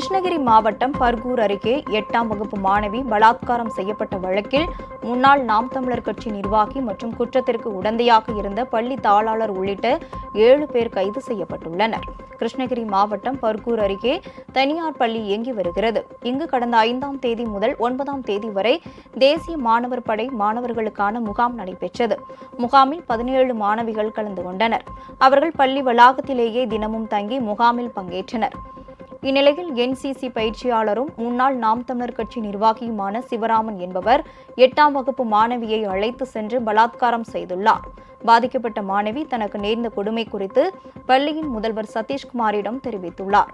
கிருஷ்ணகிரி மாவட்டம் பர்கூர் அருகே எட்டாம் வகுப்பு மாணவி பலாத்காரம் செய்யப்பட்ட வழக்கில் முன்னாள் நாம் தமிழர் கட்சி நிர்வாகி மற்றும் குற்றத்திற்கு உடந்தையாக இருந்த பள்ளி தாளாளர் உள்ளிட்ட ஏழு பேர் கைது செய்யப்பட்டுள்ளனர். கிருஷ்ணகிரி மாவட்டம் பர்கூர் அருகே தனியார் பள்ளி இயங்கி வருகிறது. இங்கு கடந்த ஐந்தாம் தேதி முதல் ஒன்பதாம் தேதி வரை தேசிய மாணவர் படை மாணவர்களுக்கான முகாம் நடைபெற்றது. முகாமில் பதினேழு மாணவிகள் கலந்து கொண்டனர். அவர்கள் பள்ளி வளாகத்திலேயே தினமும் தங்கி முகாமில் பங்கேற்றனர். இந்நிலையில் என்சிசி பயிற்சியாளரும் முன்னாள் நாம் தமிழர் கட்சி நிர்வாகியுமான சிவராமன் என்பவர் எட்டாம் வகுப்பு மாணவியை அழைத்து சென்று பலாத்காரம் செய்துள்ளார். பாதிக்கப்பட்ட மாணவி தனக்கு நேர்ந்த கொடுமை குறித்து பள்ளியின் முதல்வர் சதீஷ்குமாரிடம் தெரிவித்துள்ளார்.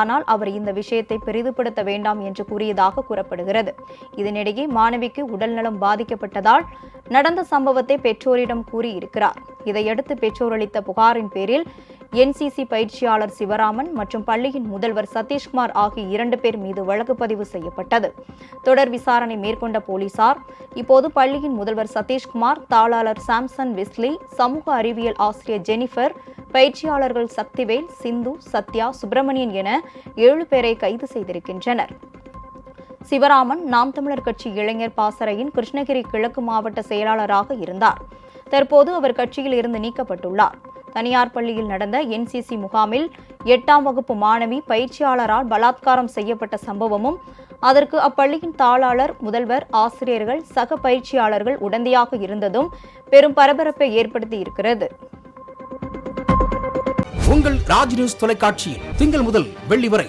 ஆனால் அவர் இந்த விஷயத்தை பெரிதுபடுத்த வேண்டாம் என்று கூறியதாக கூறப்படுகிறது. இதனிடையே மாணவிக்கு உடல்நலம் பாதிக்கப்பட்டதால் நடந்த சம்பவத்தை பெற்றோரிடம் கூறியிருக்கிறார். இதையடுத்து பெற்றோர் அளித்த புகாரின் பேரில் என்சிசி பயிற்சியாளர் சிவராமன் மற்றும் பள்ளியின் முதல்வர் சதீஷ்குமார் ஆகிய இரண்டு பேர் மீது வழக்கு பதிவு செய்யப்பட்டது. தொடர் விசாரணை மேற்கொண்ட போலீசார் இப்போது பள்ளியின் முதல்வர் சதீஷ்குமார் தாளாளர் சாம்சன் விஸ்லி சமூக அறிவியல் ஆசிரியர் ஜெனிஃபர் பயிற்சியாளர்கள் சக்திவேல் சிந்து சத்யா சுப்பிரமணியன் என ஏழு பேரை கைது செய்திருக்கின்றனர். சிவராமன் நாம் தமிழர் கட்சி இளைஞர் பாசறையின் கிருஷ்ணகிரி கிழக்கு மாவட்ட செயலாளராக இருந்தார். தற்போது அவர் கட்சியில் இருந்து நீக்கப்பட்டுள்ளார். தனியார் பள்ளியில் நடந்த என்சிசி முகாமில் எட்டாம் வகுப்பு மாணவி பயிற்சியாளரால் பலாத்காரம் செய்யப்பட்ட சம்பவமும் அதற்கு அப்பள்ளியின் தாளாளர் முதல்வர் ஆசிரியர்கள் சக பயிற்சியாளர்கள் உடந்தையாக இருந்ததும் பெரும் பரபரப்பை ஏற்படுத்தி இருக்கிறது. உங்கள் ராஜ் நியூஸ் தொலைக்காட்சியில் திங்கள் முதல் வெள்ளி வரை